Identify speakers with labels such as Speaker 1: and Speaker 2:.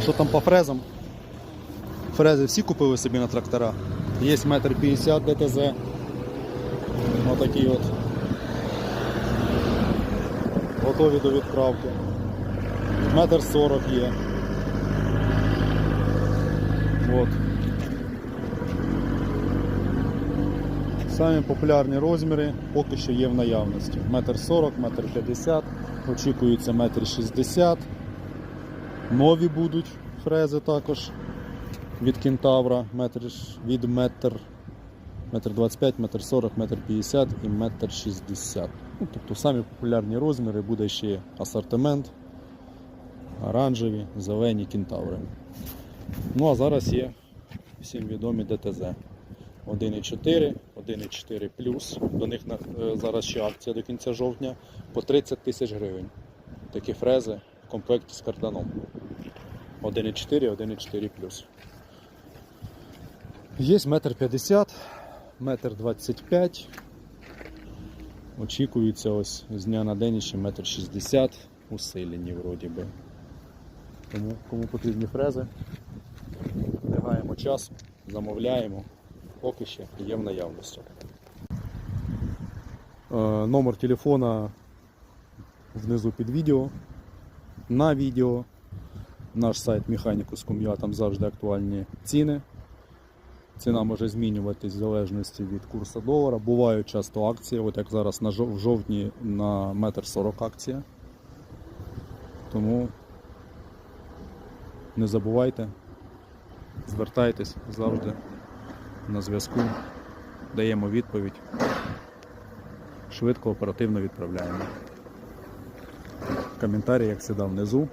Speaker 1: А що там по фрезам? Фрези всі купили собі на трактора. Є метр 50 ДТЗ. Отакі от. Готові до відправки. Метр 40 є. От. Самі популярні розміри поки що є в наявності. Метр 40, метр 50, очікується метр 60. Нові будуть фрези також від кентавра, метр, від метр, метр 25, метр 40, метр 50 і метр 60. Ну, тобто самі популярні розміри буде ще асортимент, оранжеві, зелені кентаври. Ну а зараз є всім відомі ДТЗ. 1,4, 1,4 плюс. До них е, зараз ще акція до кінця жовтня по 30 тисяч гривень. Такі фрези в комплекті з карданом. 1,4, 1,4 плюс. Є метр 50, метр 25. Очікується ось з дня на день ще метр 60 усилені вроді би. Тому кому потрібні фрези, не гаємо час, замовляємо, поки ще є в наявності. Е, Номер телефона внизу під відео. На відео. Наш сайт Механікус.com.ua, там завжди актуальні ціни. Ціна може змінюватись в залежності від курсу долара. Бувають часто акції, от як зараз на в жовтні на метр 40 акція. Тому не забувайте, звертайтесь завжди на зв'язку, даємо відповідь. Швидко, оперативно відправляємо. Коментарі, як завжди, внизу.